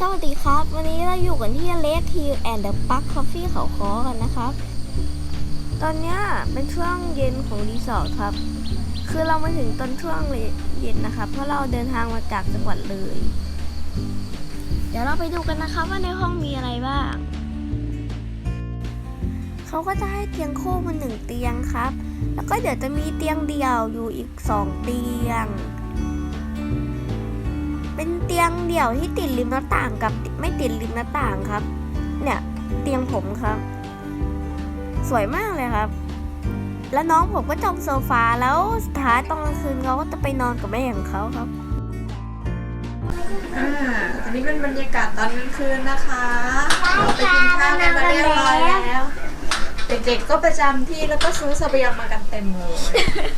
สวัสดีครับ วันนี้เราอยู่กันที่เล k ทีแอนด์เดอะปักคอฟฟี่เขาคอกันนะครับ ตอนนี้เป็นช่วงเย็นของรีสอร์ทครับ คือเรามาถึงตอนช่วงเย็นนะครับ เพราะเราเดินทางมาจากจังหวัดเลย เดี๋ยวเราไปดูกันนะครับว่าในห้องมีอะไรบ้าง เขาก็จะให้เตียงคู่มาหนึ่งเตียงครับ แล้วก็เดี๋ยวจะมีเตียงเดี่ยวอยู่อีกสองเตียง เป็นเตียงเดี่ยวที่ติดริมหน้าต่างกับไม่ติดริมหน้าต่างครับ เนี่ยเตียงผมครับ สวยมากเลยครับ แล้วน้องผมก็จองโซฟาแล้วสุดท้ายตอนกลางคืนเขาก็จะไปนอนกับแม่ของเขาครับอ่าอันนี้เป็นบรรยากาศตอนกลางคืนนะคะเราไปกินข้าวกันมาเรียบร้อยแล้ว เด็กๆก็ประจำที่แล้วก็ซื้อเสบียงมากันเต็มเลย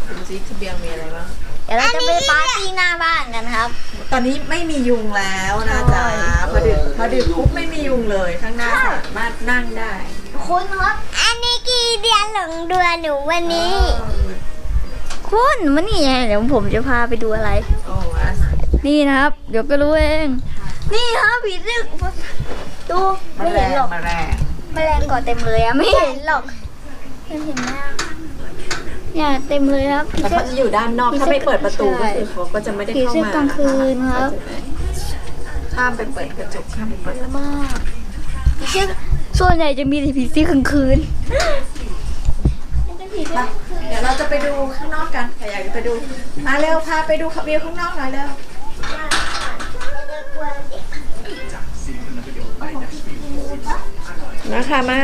ดูสิเสบียงมีอะไรบ้างเดี๋ยวเราจะไปปาร์ตี้หน้าบ้านกันครับ ตอนนี้ไม่มียุงแล้วนะจ๊ะพอดึกพอดึกปุ๊บไม่มียุงเลยข้างหน้าสามารถนั่งได้คุณครับ อันนี้กี่เดือนหลงเดือนหนูวันนี้ คุณมันนี่ไงเดี๋ยวผมจะพาไปดูอะไรโอ้อะนี่นะครับ เดี๋ยวก็รู้เอง นี่ครับผีเสื้อดูมาไม่แรเห็นงหรอกมาแรงแมลงเกาะเต็มเลยอะไม่เห็นหรอกไม่เห็นหน้า เนี่ยเต็มเลยครับแต่เขาจะอยู่ด้านนอก ถ้าไม่เปิดประตูก็คือเขาก็จะไม่ได้ผีเข้าเสื้อมากลางคืนครับข้ามไปเปิดกระจกข้ามไปเปิดเยอะมากผีเสื้อส่วนใหญ่จะมีแต่ผีเสื้อกลางคืนไปเดี๋ยวเราจะไปดูข้างนอกกันใครอยากจะไปดู มาเร็วพาไปดูวิวข้างนอกหน่อยเร็วนะคะมา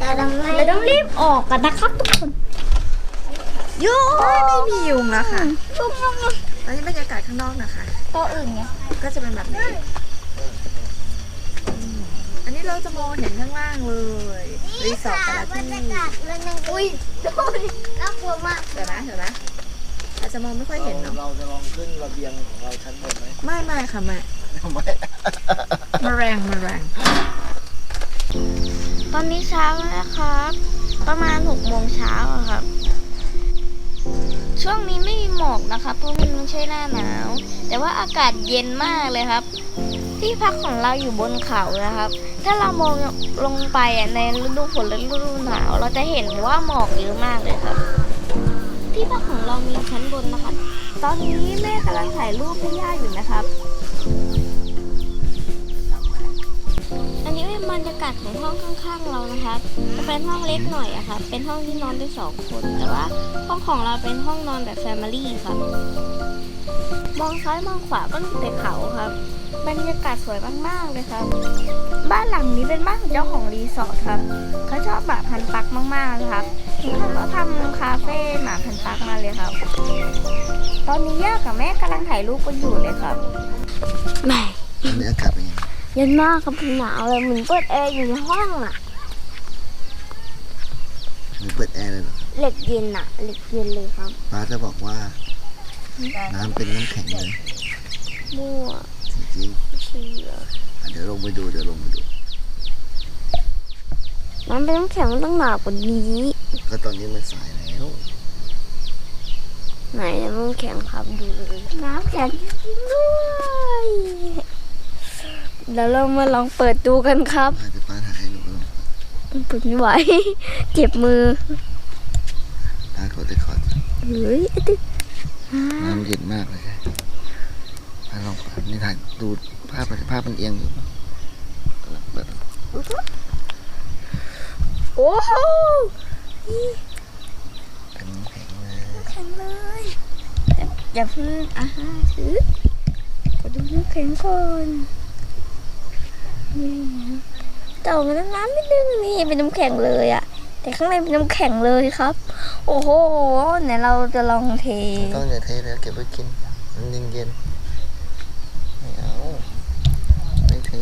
แต่ทำไมเราต้องรีบออกกันนะครับทุกคนโย่ไม่มียุงแล้วค่ะยุงยุงยุงตอนนี้บรรยากาศข้างนอกนะคะตัวอื่นไงก็จะเป็นแบบนี้อืมอันนี้เราจะมองเห็นข้างล่างเลยรีสอร์ทแต่ละบรที่รยากาศมันยังอุ้ยโดนน่ากลัวมากเดี๋ยวนะเดี๋ยวนะอาจจะมองไม่ค่อยเห็นเนาะเราจะลองขึ้นระเบียงของเราชั้นบนไหมไม่ไม่ค่ะไม่ไม่มาแรงมาแรง ตอนนี้เช้าแล้วนะครับ ประมาณหกโมงเช้าอะครับ ช่วงนี้ไม่มีหมอกนะครับ เพราะมันไม่ใช่หน้าหนาว แต่ว่าอากาศเย็นมากเลยครับ ที่พักของเราอยู่บนเขานะครับ ถ้าเรามองลงไปในฤดูฝนและฤดูหนาว เราจะเห็นว่าหมอกเยอะมากเลยครับ ที่พักของเรามีชั้นบนนะครับ ตอนนี้แม่กำลังถ่ายรูปให้ย่าอยู่นะครับ บรรยากาศของห้องข้างๆเรานะครับจะเป็นห้องเล็กหน่อยอะครับเป็นห้องที่นอนได้สองคน แต่ว่าห้องของเราเป็นห้องนอนแบบแฟมิลี่ครับ มองซ้ายมองขวาก็มีแต่เขาครับ บรรยากาศสวยมากๆเลยครับ บ้านหลังนี้เป็นบ้านของเจ้าของรีสอร์ทครับเขาชอบหมาพันธุ์ปักมากๆเลยครับถึงขั้นเขาทำคาเฟ่หมาพันธุ์ปักมาเลยครับ ตอนนี้ย่ากับแม่กำลังถ่ายรูปกันอยู่เลยครับแม่ตอนนี้อากาศเป็นไง เย็นมากครับหนาวเลยเหมือนเปิดแอร์อยู่ในห้องอะมีเปิดแอร์เลยเหรอเหล็กเย็นอะเหล็กเย็นเลยครับป้าจะบอกว่า น้ำเป็นน้ำแข็งเลยมั่วจริงเชียๆอะเดี๋ยวลงไปดูเดี๋ยวลงไปดู มันเป็นน้ำแข็งมันต้องหนาวกว่านี้ ก็ตอนนี้มันสายแล้วไหนน้ำแข็งครับดูเลยน้ำแข็งจริงด้วย แล้วเรามาลองเปิดดูกันครับป้าจะป้าถ่ายให้หนูก็ลงเปิดไม่ไหว เจ็บมือป้ากดได้คอร์ดเฮ้ยตึ๊ดน้ำเย็นมากเลยค่ะป้าลองเปิดนี่ถ่ายดูภาพภาพมันเอียงอยู่กำลังเปิดโอ้โหเป็นน้ำแข็งเลยแข็งเลยอย่าเพิ่งอะฮะซื้อขอดูน้ำแข็งก่อน นี่นะเต่ามันน้ำนิดนึงนี่เป็นน้ำแข็งเลยอะแต่ข้างในเป็นน้ำแข็งเลยครับ โอ้โหเนี่ยเราจะลองเทไม่ต้องอย่าเทเลยเก็บไว้กินมันเย็นเย็นๆไม่เอาไม่เท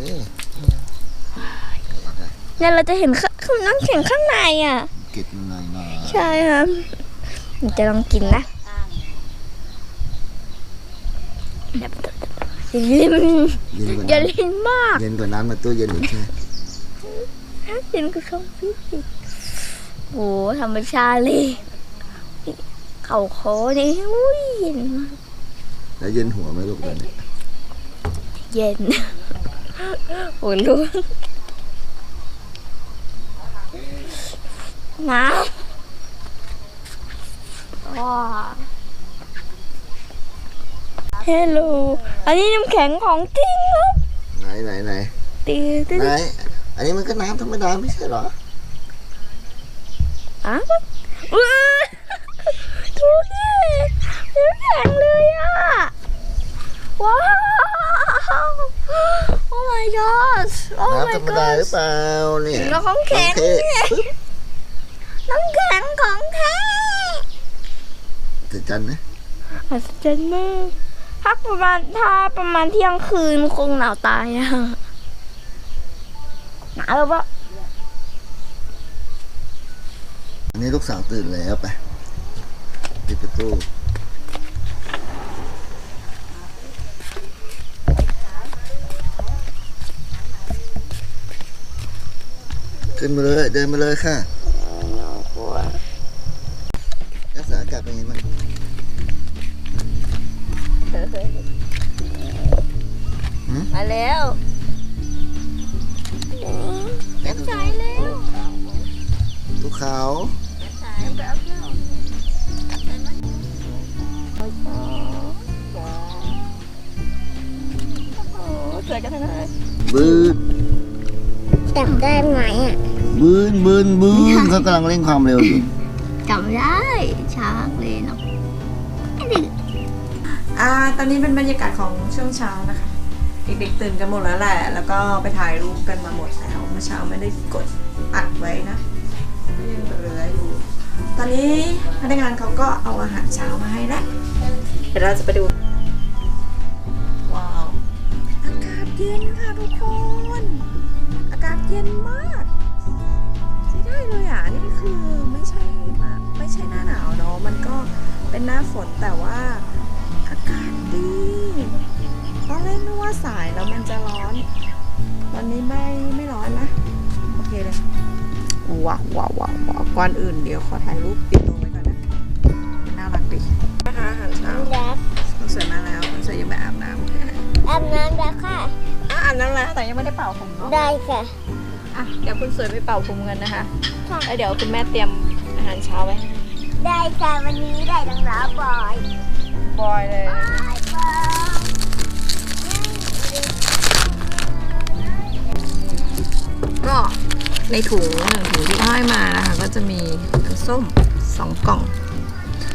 ไม่เอาได้เนี่ยเราจะเห็นข้างน้ำแข็งข้างในอะเก็บมันหน่อยหน่อยใช่ครับผมจะลองกินนะ อย่าลิ้นเย็นกว่าอย่าน้ลิ้นมากำเย็นกว่าน้ำมาตู้เย็นอีกใช่เย็นก็ช่องพี่โอ้ธรรมชาติเลยเขาโคนี่อุ้ยเย็นมากแล้วเย็นหัวไหมลูกตอนนี้เย็นโอ้ยรู้น้ำว้าเฮลโลอันนี้น้ำแข็งของจริงครับไหนไหนไหนตีตีไหนอันนี้มันก็น้ำธรรมดาไม่ใช่เหรออ้าวอื้อดูดิน้ำแข็งเลยอะ ว้าว โอ้ my god โอ้น้ำ my ธรรมดา god หรือเปล่าเนี่ยน้ำแข็งโอเคปึ๊บน้ำแข็งของแท้จะจันนะอัศจรรย์มาก ถ้าประมาณถ้าประมาณเที่ยงคืนคงหนาวตายอะหนาวแบบว่าอันนี้ลูกสาวตื่นแล้วไปปิดประตูขึ้นมาเลยเดินมาเลยค่ะ สวยจังเลยบืนจำได้ไหมอะบืนบืนบืนเขากำลังเร่งความเร็วอยู่จำได้ช้าเลยเนาะอ่าตอนนี้เป็นบรรยากาศของช่วงเช้านะคะ เด็กๆตื่นกันหมดแล้วแหละ แล้วก็ไปถ่ายรูปกันมาหมดแล้ว เมื่อเช้าไม่ได้กดอัดไว้นะก็ยังเหลืออยู่ ตอนนี้พนักงานเขาก็เอาอาหารเช้ามาให้แล้วเดี๋ยวเราจะไปดู ว้าว อากาศเย็นค่ะทุกคน อากาศเย็นมากใช้ได้เลยอะ นี่คือไม่ใช่มาไม่ใช่หน้าหนาวเนาะ มันก็เป็นหน้าฝนแต่ว่าอากาศดีตอนแรกนึกว่าสายแล้วมันจะร้อน ตอนนี้ไม่ไม่ร้อนนะ โอเคเลยว้าวว้าวว้าวว้าวก่อนอื่นเดี๋ยวขอถ่ายรูปปิดตัวไว้ อะอาบน้ำแล้วแต่ยังไม่ได้เป่าผมเนาะได้ค่ะอะเดี๋ยวคุณสวยไปเป่าผมกันนะคะค่ะแล้วเดี๋ยวคุณแม่เตรียมอาหารเช้าไว้ให้ได้ค่ะวันนี้ได้รองเท้าบอยบอยเลยบอยบอยก็ในถุงหนึ่งถุงที่เขาให้มานะคะก็จะมีน้ำส้มสองกล่อง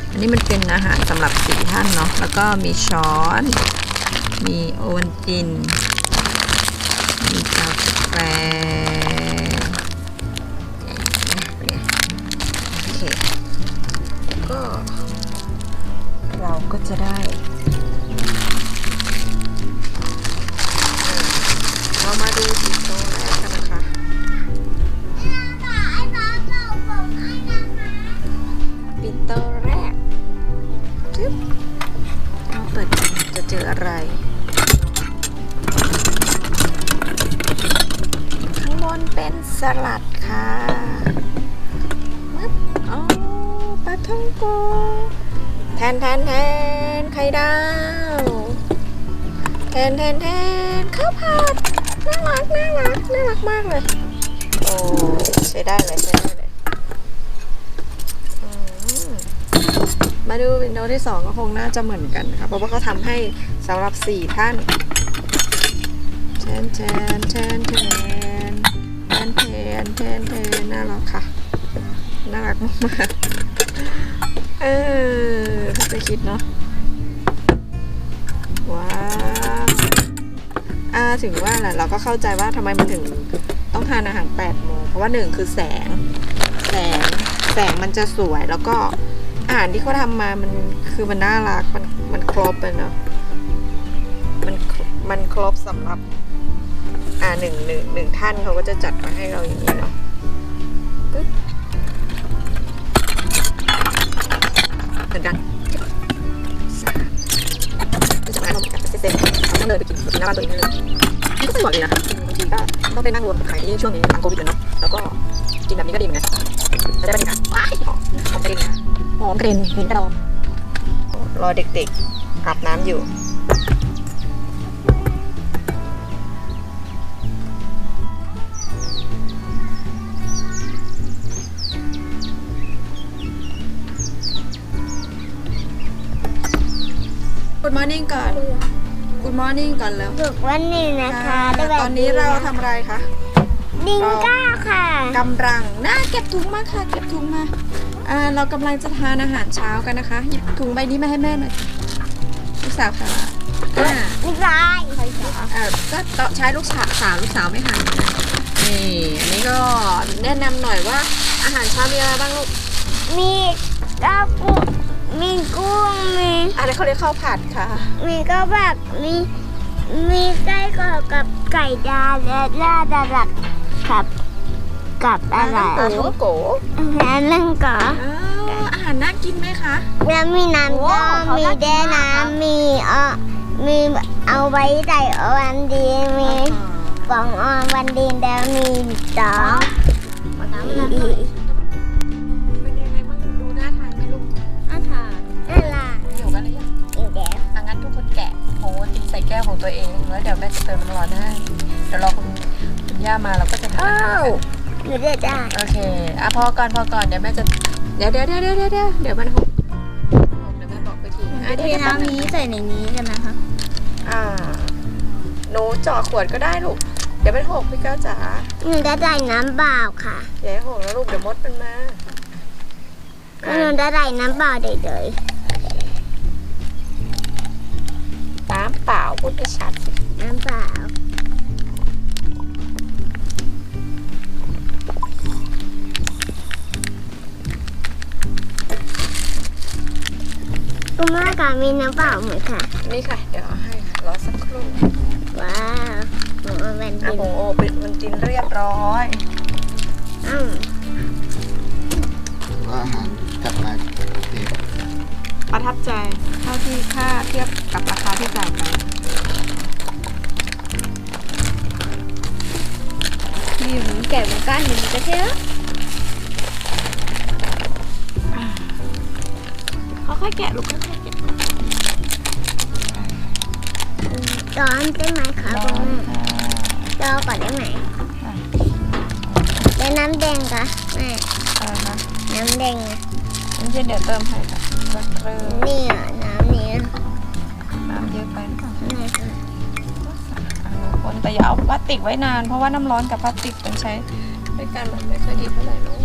อันนี้มันเป็นอาหารสำหรับสี่ท่านเนาะแล้วก็มีช้อน มีโอวัลตินมี กาแฟเนี่ยโอเคก็เราก็จะได้เรามาดูสิโตแรกกันนะคะปินโตแรกจึ๊บเอาเปิดจะเจออะไร นเป็นสลัดค่ะมึบอ๋อปลาท่องโกแทนแทนแทนไข่ดาวแทนแทนแทนข้าวผัดน่ารักน่ารักน่ารักมากเลย โอ้ใช้ได้เลยใช้ได้เลยมาดูวินโดว์ที่สองก็คงน่าจะเหมือนกันนะคะเพราะว่าเขาทำให้สำหรับสี่ท่านแทนแทนแทนแทน นแทนแทนแทนน่ารักค่ะ น่ารักมากๆเออถ้าจะคิดเนาะว้าวอ่าถึงว่าแหละเราก็เข้าใจว่าทำไมมันถึงต้องทานอาหาร8โมงเพราะว่าหนึ่งคือแสง แสง แสงมันจะสวยแล้วก็อาหารที่เขาทำมามันคือมันน่ารักมันมันครบเลยเนาะมันมันครบสำหรับ อ่าหนึ่งหนึ่งหนึ่งท่านเขาก็จะจัดมาให้เราอย่างนี้เนาะปึ๊บเหมือนกันสามก็จะมาเราเหมือนกันเซ็ตๆต้องเดินไปกินที่หน้าบ้านตัวเองเลยนี่ก็สวยดีนะบางทีก็ต้องไปนั่งรวมกับใครที่ช่วงนี้หลังโควิดเลยเนาะแล้วก็กินแบบนี้ก็ดีเหมือนกันจะได้บรรยากาศว้ายหอมหอมกระเด็นหอมกระเด็นเห็นกระดองรอเด็กๆอาบน้ำอยู่ ก่อน Good morning ก่อนแล้วฝึกวันนี้นะคะได้แบบตอนนี้เราทำอะไรคะดิงก้าค่ะกำลังน่าเก็บถุงมาค่ะ เก็บถุงมาอ่าเรากำลังจะทานอาหารเช้ากันนะคะ หยิบถุงใบนี้มาให้แม่หน่อยลูกสาวค่ะอ่าไม่ได้อ่าก็ต้องใช้ลูกสาวสาวลูกสาวไม่หันนะนี่อันนี้ก็แนะนำหน่อยว่าอาหารเช้ามีอะไรบ้างลูกมีก้าวกุ้ง มีกุ้งมีอันนี้เขาเรียกข้าวผัดค่ะ มีก็แบบมีมีไส้กรอกกับไก่ดาวและลาดาลักครับกับอะไรปลาท่องโกแล้วนั่นก็อ้าวอาหารน่ากินไหมคะ แล้วมีน้ำโอ้ก็เขามีน่ากินแด้มากครับน้ำมีเออมีเอาไว้ใส่อวันดีมีฟองอวันดีแล้วมีสองมาน้ำน้ำ ก้วของตัวเองแล้วเดี๋ยวแม่จะเติมน้ำร้อนให้เดี๋ยวรอคุณคุณย่ามาเราก็จะทำอาหารกันหนูได้ได้โอเคอะพอก่อนพอก่อนเดี๋ยวแม่จะเดี๋ยวเดี๋ยวเดี๋ยวเดี๋ยวเดี๋ยวเดี๋ยวเดี๋ยวมันหกหกเดี๋ยวแม่บอกไปทีอะเทน้ำนี้ใส่ในนี้กันนะคะ อ่าหนูเจ่อขวดก็ได้ลูกเดี๋ยวมันหกพี่ก้าวจ๋าหนูได้ได้น้ำเปล่าค่ะอย่าให้หกแล้วลูกเดี๋ยวมดมันมา หนูได้ได้น้ำเปล่าเฉย น้ำเปล่าพูดให้ชัดสิๆน้ำเปล่า คุณแม่กามีน้ำเปล่าไหมคะนี่ค่ะ เดี๋ยวเอาให้ค่ะ รอสักครู่ว้าวหนูเอาแว่นอะดินผงโอปิดมันจินเรียบร้อย อ้าว ว่าอาหารกลับมาดี ประทับใจเท่าที่ค่าเทียบกับราคาที่จ่ายไปมีหมูแก่หมูก้านหมูกระเทียมค่อยๆแกะลูกค่อยๆแกะร้อนได้ไหมคะคุณแม่รอก่อนได้ไหมแล้วน้ำแดงคะแม่อะไรนะน้ำแดงอะงั้นเดี๋ยวเติมให้ค่ะ สักครู่นี่ยน้ำนี้น้ำเยอะไปหรือเปล่านี่ค่ะอ่าคนแต่อย่าเอาพลาสติกไว้นาน เพราะว่าน้ำร้อนกับพลาสติกมันใช้ด้วยกันมันไม่ค่อยดีเท่าไหร่เนอะ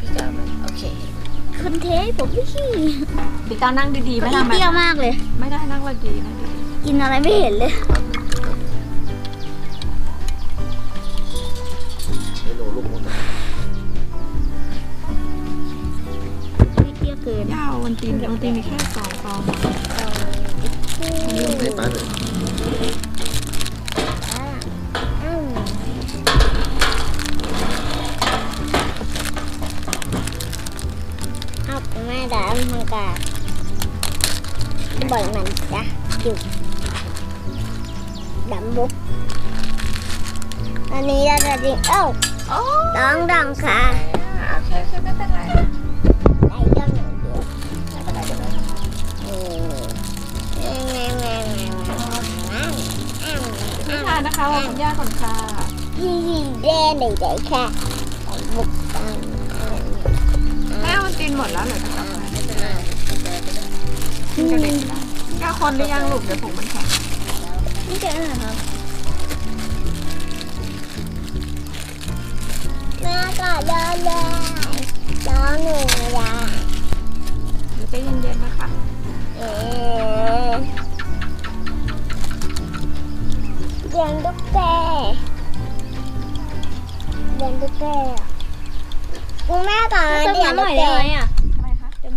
พี่ก้าวมันโอเคคนเทให้ผมไม่ขี้พี่ก้าวนั่งดีๆไม่ทำเปรี้ยวมากเลย ไม่ได้นั่งดีๆนะดีกินอะไรไม่เห็นเลย ตีนวันตีนมีแค่สองฟองไม่ป้าเลยอืมเอไปแม่ดามมังกาบ่อยมันจ้ะจุกดำบุกอันนี้เราจะดิเอ้าโอ้องดองค่ะโอเคโอเคไม่เป็นไร นี่แม่แม่แม่แม่แม่พี่ทานนะคะว่าคุณย่าก่อนค่ะพี่แดงใดๆค่ะบุกตังแม่วันตีนหมดแล้วเหรอจะกลับมาไม่เป็นไรกินกับเด็กได้ก้าคนหรือยังลูกเดี๋ยวผมมันแข็งนี่จะอะไรครับแม่ก็เดินเลยร้องหนึ่งยาเลยวใจเย็นๆนะคะ เอ๊ะเรียนตุ๊กแกเรียนตุ๊กแกคุณแม่ก่อนเรียนตุ๊กแกทำไมคะเติม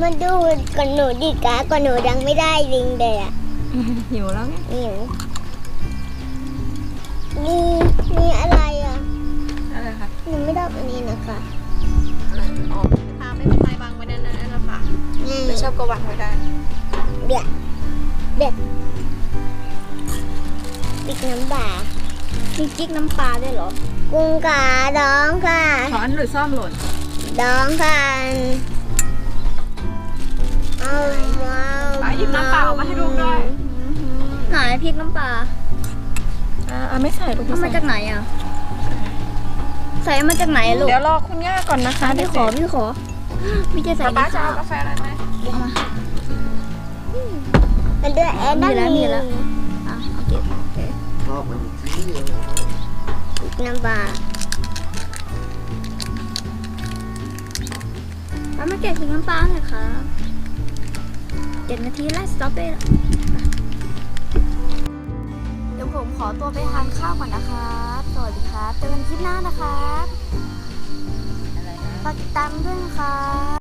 มันจะไม่อร่อยไงลูกเพราะแก้วมันใหญ่เออเดี๋ยวก็ได้แก้วมันใหญ่แล้วมันจะไม่หวานแล้วมันจะไม่อร่อยโอ้โหเอ้ยเอ้ามาดูก่อนหนูดีกาก่อนหนูยังไม่ได้ลิงเลยอะหิวแล้วไงนี่มีมีอะไรอะอะไรคะหนูไม่ได้อันนี้นะคะอะไรอ๋อทาไม่เป็นไรวางไว้นานๆนะคะนี่ไม่ชอบก็วางไว้ได้เด็ดเด็ดปิกน้ำปลามีจิกน้ำปลาด้วยเหรอ กุ้งกาดองค่ะช้อนหรือซ่อมหล่นดองค่ะเอาเอา ป๋าหยิบน้ำเปล่ามาให้ลูกด้วยไหนพริกน้ำปลาอ่าอ่าไม่ใส่ลูกเอามาจากไหนอะ ใส่มาจากไหนอะลูกเดี๋ยวรอคุณย่าก่อนนะคะพี่ขอพี่ขอพี่จะใส่ป้าในป้าจะข้าเอาวกาแฟอะไรไหมเอามามันด้วยแอนมีด้าแล้วมีมีแล้วอะโอเคโอเคชอบมันที่น้ำปลาแล้วมาเก็บพริกน้ำปลาหน่อยค่ะ เจ็ดนาทีแล้วสต็อปเลยเดี๋ยวผมขอตัวไปทานข้าวก่อนนะครับสวัสดีครับเจอกันคลิปหน้านะครับฝากติดตามด้วยนะครับ